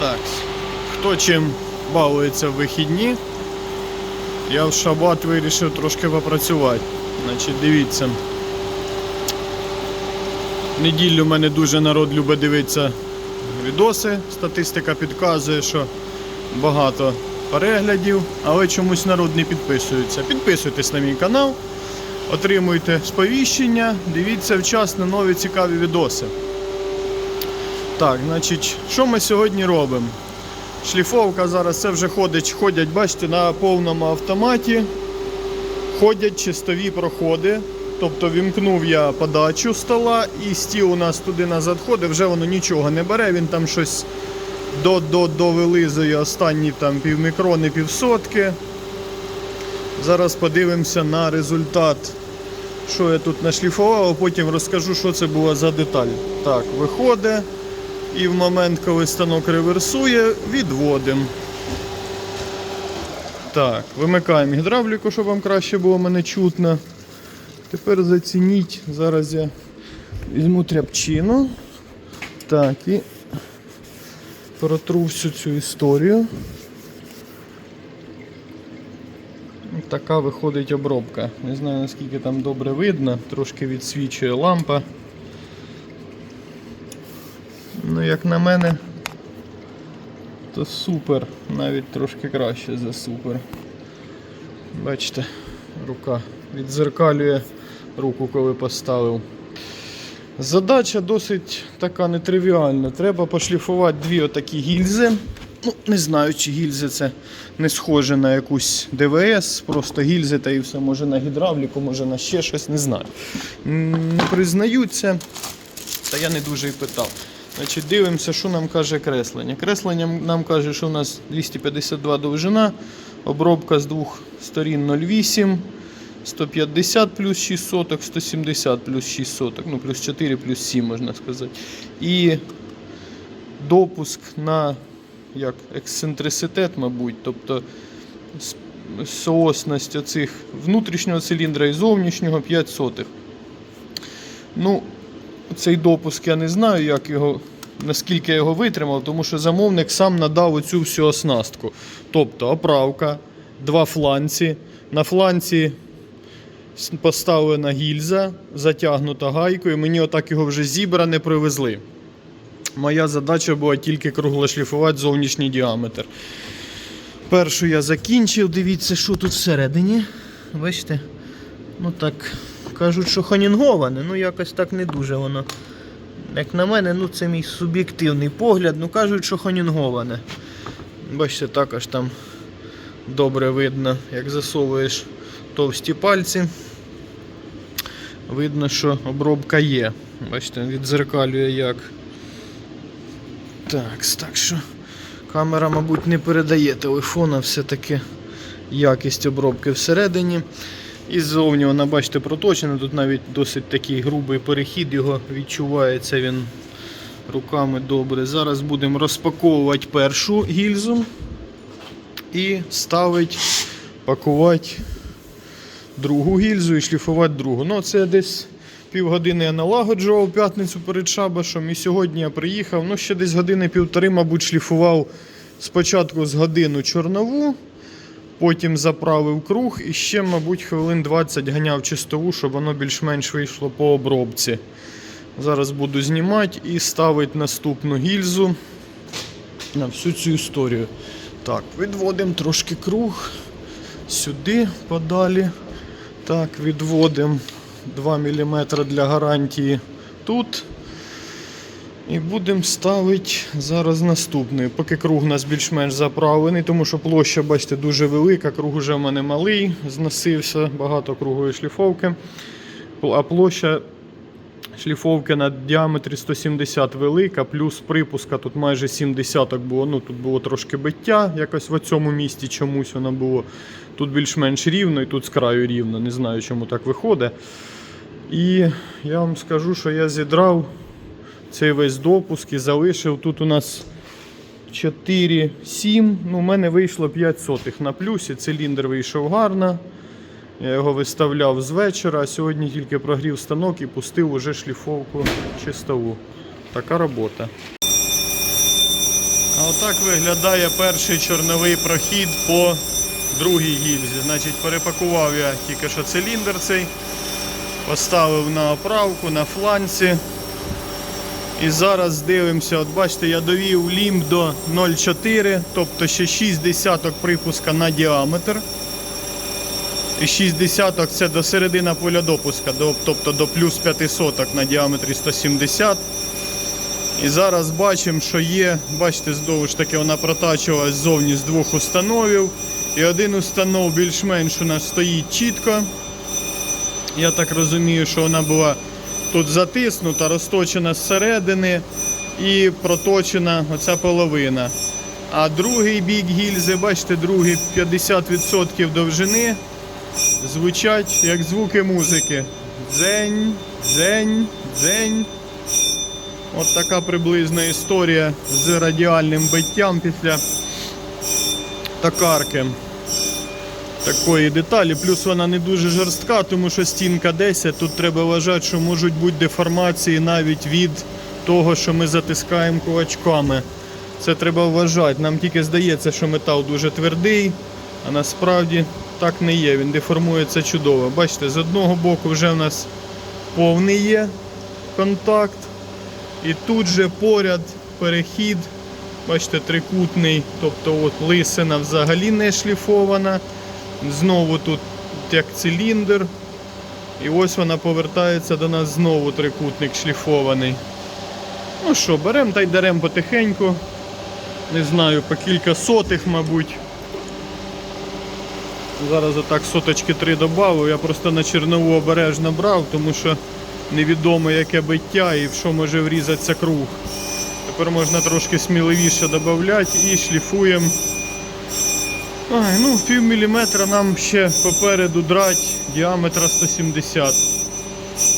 Так, хто чим балується в вихідні, я в шабат вирішив трошки попрацювати. Значить, дивіться. В неділю в мене дуже народ любить дивитися відоси. Статистика підказує, що багато переглядів, але чомусь народ не підписується. Підписуйтесь на мій канал, отримуйте сповіщення, дивіться вчасно нові цікаві відоси. Так, значить, що ми сьогодні робимо? Шліфовка зараз це вже ходить, ходять, бачите, на повному автоматі. Ходять чистові проходи. Тобто вімкнув я подачу стола і стіл у нас туди назад ходить, вже воно нічого не бере, він там щось до, до, до вилизує останні там півмікрони, півсотки. Зараз подивимося на результат, що я тут нашліфував, а потім розкажу, що це була за деталь. Так, виходить. І в момент, коли станок реверсує, відводимо. Так, вимикаємо гідравліку, щоб вам краще було мене чутно. Тепер зацініть. Зараз я візьму тряпчину. Так, і протру всю цю історію. Така виходить обробка. Не знаю наскільки там добре видно, трошки відсвічує лампа. Ну, як на мене, то супер, навіть трошки краще за супер. Бачите, рука відзеркалює руку, коли поставив. Задача досить така нетривіальна. Треба пошліфувати дві отакі гільзи. Ну, не знаю, чи гільзи це не схоже на якусь ДВС, просто гільзи та і все, може на гідравліку, може на ще щось, не знаю. Не признаються, та я не дуже і питав. Значить, дивимося, що нам каже креслення. Креслення нам каже, що у нас 252 довжина, обробка з двох сторін 0,8, 150 плюс 6 соток, 170 плюс 6 соток, ну плюс 4 плюс 7 можна сказати. І допуск на як, ексцентриситет, мабуть, тобто соосність оцих внутрішнього циліндра і зовнішнього 5 сотих. Ну, цей допуск я не знаю, як його, наскільки я його витримав, тому що замовник сам надав оцю всю оснастку. Тобто оправка, два фланці. На фланці поставлена гільза, затягнута гайкою. Мені отак його вже зібране привезли. Моя задача була тільки круглошліфувати зовнішній діаметр. Першу я закінчив, дивіться, що тут всередині. Бачите? Ну так, кажуть, що хонінговане, ну якось так не дуже воно. Як на мене, ну це мій суб'єктивний погляд, ну кажуть, що хонінговане. Бачите, також там добре видно, як засовуєш товсті пальці. Видно, що обробка є. Бачите, відзеркалює як. Так, так що камера, мабуть, не передає телефона, все-таки якість обробки всередині. І ззовні вона, бачите, проточена. Тут навіть досить такий грубий перехід, його відчувається він руками добре. Зараз будемо розпаковувати першу гільзу і ставити, пакувати другу гільзу і шліфувати другу. Ну, це десь півгодини я налагоджував п'ятницю перед шабашем. І сьогодні я приїхав. Ну, ще десь години півтори, мабуть, шліфував спочатку з годину чорнову. Потім заправив круг і ще, мабуть, хвилин 20 ганяв чистову, щоб воно більш-менш вийшло по обробці. Зараз буду знімати і ставити наступну гільзу на всю цю історію. Так, відводимо трошки круг сюди подалі. Так, відводимо 2 мм для гарантії тут. І будемо ставити зараз наступний. Поки круг у нас більш-менш заправлений, тому що площа, бачите, дуже велика, круг уже в мене малий, зносився, багато кругової шліфовки. А площа шліфовки на діаметрі 170 велика, плюс припуска тут майже 70 було. Ну, тут було трошки биття, якось в цьому місці чомусь воно було. Тут більш-менш рівно і тут з краю рівно. Не знаю, чому так виходить. І я вам скажу, що я зідрав цей весь допуск і залишив. Тут у нас 4-7. Ну, у мене вийшло 5 сотих на плюсі. Циліндр вийшов гарно. Я його виставляв з вечора, а сьогодні тільки прогрів станок і пустив уже шліфовку чистову. Така робота. А отак виглядає перший чорновий прохід по другій гільзі. Значить, перепакував я тільки що циліндр цей, поставив на оправку, на фланці. І зараз дивимося, от бачите, я довів лімб до 0,4, тобто ще 6 десяток припуска на діаметр. І 6 десяток це до середини поля допуска, до, тобто до плюс 5 соток на діаметрі 170. І зараз бачимо, що є, бачите, знову ж таки вона протачувалась ззовні з двох установів. І один установ більш-менш у нас стоїть чітко. Я так розумію, що вона була тут затиснута, розточена зсередини і проточена оця половина. А другий бік гільзи, бачите, другий 50% довжини звучать як звуки музики. Дзень, дзень, дзень. От така приблизна історія з радіальним биттям після токарки. Такої деталі, плюс вона не дуже жорстка, тому що стінка 10. Тут треба вважати, що можуть бути деформації навіть від того, що ми затискаємо кулачками. Це треба вважати. Нам тільки здається, що метал дуже твердий, а насправді так не є. Він деформується чудово. Бачите, з одного боку вже в нас повний є контакт. І тут же поряд перехід, бачите, трикутний, тобто от лисина взагалі не шліфована. Знову тут як циліндр. І ось вона повертається до нас знову трикутник шліфований. Ну що, беремо та й деремо потихеньку. Не знаю, по кілька сотих, мабуть. Зараз отак соточки три додав. Я просто на чернову обережно брав, тому що невідомо яке биття і в що може врізатися круг. Тепер можна трошки сміливіше додати і шліфуємо. Ай, ну, пів міліметра нам ще попереду драть діаметра 170.